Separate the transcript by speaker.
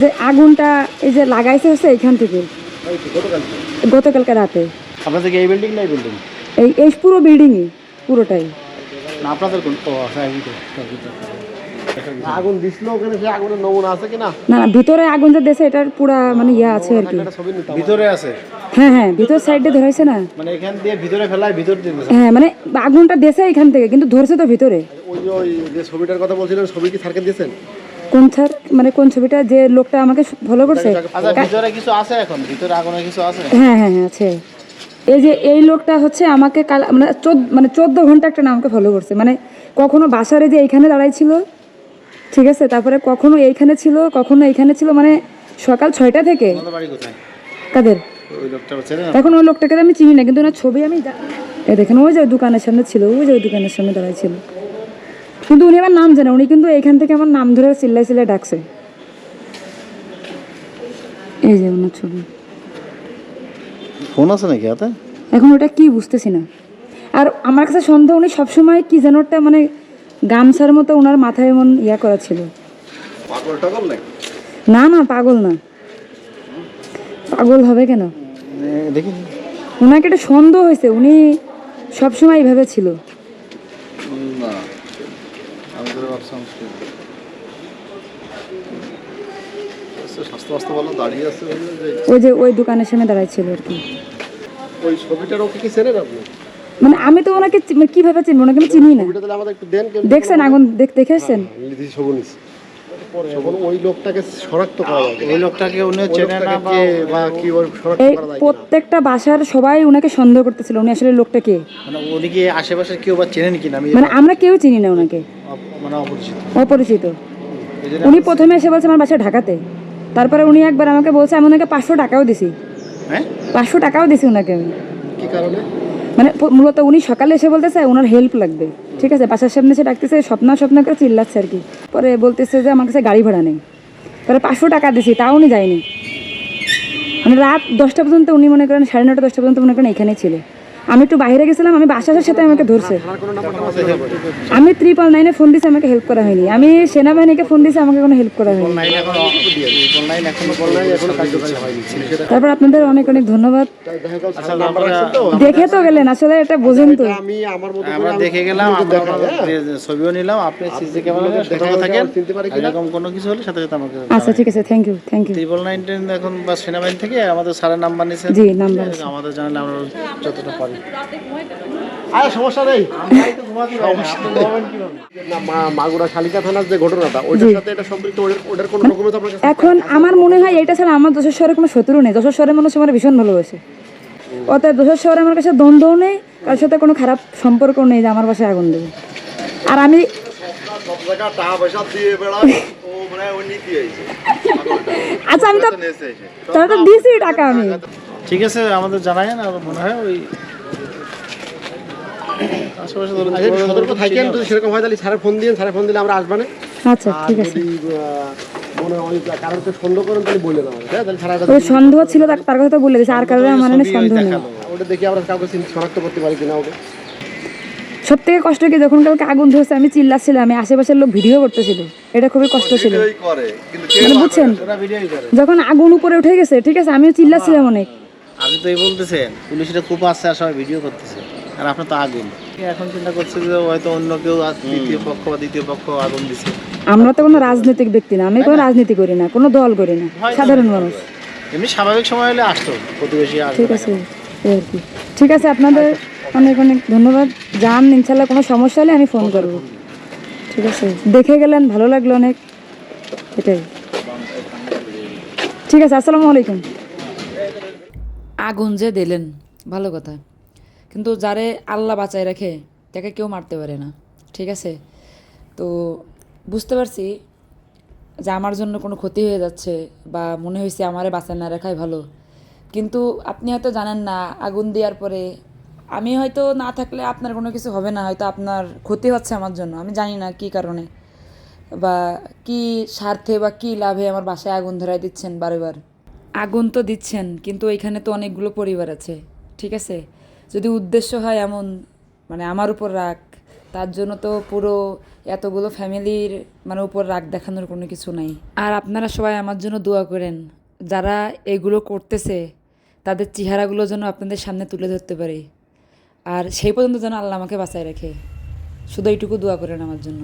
Speaker 1: যে আগুনটা এই যে লাগাইছে হচ্ছে এইখান থেকে। গতকালকে? রাতে।
Speaker 2: আপনাদের কি এই বিল্ডিং না এই বিল্ডিং
Speaker 1: এই এই পুরো বিল্ডিংই পুরোটাই।
Speaker 2: না আপনাদের কোন ও হ্যাঁ এই তো, এই তো। আগুন দিছিল ওখানে সে আগুনের নমুনা আছে কিনা
Speaker 1: না? না ভিতরে আগুন যে দেশে এটার পুরা মানে ইয়া আছে আর কি।
Speaker 2: একটা ছবি নিতাম। ভিতরে আছে?
Speaker 1: হ্যাঁ হ্যাঁ ভিতর সাইডে ধরেছে না।
Speaker 2: মানে এখান দিয়ে ভিতরে ফেলায় ভিতর দিয়ে দিছে।
Speaker 1: হ্যাঁ মানে আগুনটা দেশে এখান থেকে কিন্তু ধরছে তো ভিতরে।
Speaker 2: ওই যে ওই যে ছবিটার কথা বলছিলেন ছবি কি স্যারকে দিয়েছেন?
Speaker 1: কোন স্যার মানে কোন ছবিটা যে লোকটা আমাকে ফলো করছে?
Speaker 2: আচ্ছা ভিতরে কিছু আছে এখন? ভিতরে আগুনের কিছু আছে?
Speaker 1: হ্যাঁ হ্যাঁ হ্যাঁ আছে। এই যে এই লোকটা হচ্ছে আমাকে কাল মানে চোদ্দ মানে চোদ্দ ঘণ্টা একটা আমাকে ফলো করছে। মানে কখনো বাসারে যে এইখানে দাঁড়াই ছিল ঠিক আছে? তারপরে কখনো এইখানে ছিল কখনো এইখানে ছিল মানে সকাল ছয়টা থেকে। কাদের? এখন ওই লোকটাকে আমি চিনি না কিন্তু ওনার ছবি আমি দেখেন ওই যে দোকানের সামনে ছিল ওই যে ওই দোকানের সামনে দাঁড়াই ছিল। কিন্তু উনি আমার নাম জানে উনি কিন্তু এখান থেকে আমার নাম ধরে চিল্লাই চিল্লাই ডাকছে। এই যে ওনার ছবি।
Speaker 2: ফোন আছে নাকি হাতে?
Speaker 1: এখন ওটা কি বুঝতেছি না। আর আমার কাছে সন্দেহ উনি সবসময় কি যেন একটা মানে গামছার মতো ওনার মাথায় এমন ইয়া করা ছিল। না না পাগল না। পাগল হবে কেন?
Speaker 2: দেখি।
Speaker 1: ওনাকে একটা সন্দেহ হয়েছে উনি সবসময় এইভাবে ছিল
Speaker 2: না আমি তো ভাবছিলাম স্বাস্থ্য স্বাস্থ্য ভালো? দাঁড়িয়ে আছে
Speaker 1: ওই যে ওই দোকানের সামনে দাঁড়াই ছিল আর কি।
Speaker 2: ওই ছবিটার ওকে কি চেনেন আপনি?
Speaker 1: মানে আমি তো ওনাকে মানে কীভাবে চিনবো? ওনাকে আমি চিনি না। দেখছেন আগুন? দেখ দেখে এসছেন
Speaker 2: লিখি সবুনিস তখন ওই লোকটাকে শনাক্ত করা যাবে। ওই লোকটাকে উনি চেনে না বা কি শনাক্ত
Speaker 1: এই
Speaker 2: করা যায়
Speaker 1: প্রত্যেকটা বাসার সবাই ওনাকে সন্দেহ করতেছিল উনি আসলে লোকটা কে?
Speaker 2: মানে উনি কি আশেপাশে কেউ বা চেনেন কিনা?
Speaker 1: মানে আমরা কেউ চিনি না ওনাকে
Speaker 2: মানে অপরিচিত।
Speaker 1: অপরিচিত। উনি প্রথমে এসে বলছে আমার বাসা ঢাকাতে। তারপরে উনি একবার আমাকে বলছে আমি ওনাকে পাঁচশো টাকাও দিছি।
Speaker 2: হ্যাঁ?
Speaker 1: পাঁচশো টাকাও দিছি ওনাকে আমি।
Speaker 2: কি কারণে?
Speaker 1: মানে মূলত উনি সকালে এসে বলতেছে ওনার হেল্প লাগবে। ঠিক আছে, বাসার সামনে সে ডাকতেছে, স্বপ্না স্বপ্ন করে চিল্লাচ্ছে আর কি। পরে বলতেছে যে আমার কাছে গাড়ি ভাড়া নেই। পরে পাঁচশো টাকা দিছি, তাও উনি যায়নি। মানে রাত দশটা পর্যন্ত উনি মনে করেন, সাড়ে নটা দশটা পর্যন্ত মনে করেন এখানেই ছিল। আমি একটু বাইরে গেছিলাম আমি বাসা আসার সাথে আমাকে ধরছে।
Speaker 2: আর কোনো নাম্বার
Speaker 1: আমি ত্রিপল নাইনে ফোন দিছি আমাকে হেল্প করা হয়নি। আমি সেনাবাহিনীকে ফোন দিছি আমাকে কোনো হেল্প করা হয়নি। তারপর আপনাদের অনেক অনেক ধন্যবাদ।
Speaker 2: দেখা তো
Speaker 1: দেখে তো গেলেন আসলে এটা বোঝেন তো।
Speaker 2: আমি আমার আমরা দেখে গেলাম ছবিও নিলাম আপনি সিসি ক্যামেরা সতর্ক থাকেন এরকম কোনো কিছু হলে সাথে সাথে আমাকে
Speaker 1: আচ্ছা ঠিক আছে thank you thank you
Speaker 2: triple nine এখন বা সেনাবাহিনী থেকে আমাদের স্যারের নাম্বার নিয়েছেন
Speaker 1: জি নাম্বার
Speaker 2: আমাদের জানালে আমরা যতটা পারি। আরে সমস্যা নেই। মাগুরা শালিকা থানার যে ঘটনাটা ওইটার সাথে এটা সম্পৃক্ত ওদের- ওদের কোনো ডকুমেন্ট আপনার কাছে
Speaker 1: এখন আমার মনে হয় এটা ছাড়া আমার দোষের শহরে কোনো শত্রু নেই। দোষের শহরের মানুষ আমার ভীষণ ভালোবাসে। অতএব দোষের শহরে আমার কাছে দ্বন্দ্বও নেই কার সাথে কোনো খারাপ সম্পর্ক নেই যে আমার বাসায় আগুন দেবে। আর আমি
Speaker 3: মানে
Speaker 1: আচ্ছা আমি তো তাহলে তো দিয়েছি টাকা আমি।
Speaker 2: ঠিক আছে আমাদের জানায়েন আর মনে হয় ওই আশেপাশে ধরুন
Speaker 4: সতর্ক থাকেন যদি সেরকম হয় তাহলে স্যারের ফোন দিন স্যারের ফোন দিলে আমরা আসবানে
Speaker 1: আচ্ছা ঠিক আছে।
Speaker 4: মনে হয় কারোর সন্দেহ করেন তাহলে বললেন আমাকে তাহলে স্যার
Speaker 1: সন্দেহ ছিল তার তার কথা তো বলে দিয়েছে। আর কারণে আমার সন্দেহ নেই।
Speaker 4: ওটা দেখি আমরা কাউকে শনাক্ত করতে পারি কিনা ওকে।
Speaker 1: সব থেকে কষ্ট কি যখন কালকে আগুন ধরছে আমি চিল্লাচ্ছিলাম আমি আশেপাশের লোক ভিডিও করতেছিল। এটা খুবই কষ্ট ছিল। মানে বুঝছেন? যখন আগুন উপরে উঠে গেছে ঠিক আছে আমিও চিল্লাচ্ছিলাম অনেক।
Speaker 2: আপনি তো এই বলতেছেন পুলিশের কূপ আসছে আর সবাই ভিডিও করতেছে। আর আপনার তো আগুন এখন চিন্তা করছে যে হয়তো অন্য কেউ দ্বিতীয় পক্ষ বা দ্বিতীয় পক্ষ আগুন দিছে।
Speaker 1: আমরা তো কোনো রাজনৈতিক ব্যক্তি না আমি কোনো রাজনীতি করি না কোনো দল করি না সাধারণ মানুষ।
Speaker 2: এমনি স্বাভাবিক সময় হলে আসতো প্রতিবেশী
Speaker 1: ঠিক আছে আর কি। ঠিক আছে আপনাদের অনেক অনেক ধন্যবাদ। যান ইনশাল্লাহ কোনো সমস্যা হলে আমি ফোন করব। ঠিক আছে দেখে গেলেন ভালো লাগল অনেক। এটাই। ঠিক আছে আসসালামু আলাইকুম।
Speaker 5: আগুন যে দিলেন ভালো কথা। কিন্তু যারে আল্লাহ বাঁচায় রাখে, তাকে কেউ মারতে পারে না। ঠিক আছে? তো বুঝতে পারছি যে আমার জন্য কোনো ক্ষতি হয়ে যাচ্ছে বা মনে হয়েছে আমারে বাঁচায় না রাখাই ভালো। কিন্তু আপনি হয়তো জানেন না, আগুন দেওয়ার পরে আমি হয়তো না থাকলে আপনার কোনো কিছু হবে না, হয়তো আপনার ক্ষতি হচ্ছে আমার জন্য। আমি জানি না কী কারণে বা কি স্বার্থে বা কি লাভে আমার বাসায় আগুন ধরায় দিচ্ছেন বারবার। আগুন তো দিচ্ছেন, কিন্তু এখানে তো অনেকগুলো পরিবার আছে। ঠিক আছে? যদি উদ্দেশ্য হয় এমন মানে আমার উপর রাগ,
Speaker 1: তার জন্য তো পুরো এতগুলো ফ্যামিলির মানে উপর রাগ দেখানোর কোনো কিছু নাই। আর আপনারা সবাই আমার জন্য দোয়া করেন, যারা এগুলো করতেছে, তাদের চেহারাগুলো যেন আপনাদের সামনে তুলে ধরতে পারে। আর সেই পর্যন্ত যেন আল্লাহ আমাকে বাঁচায় রাখে। শুধু এইটুকু দোয়া করেন আমার জন্য।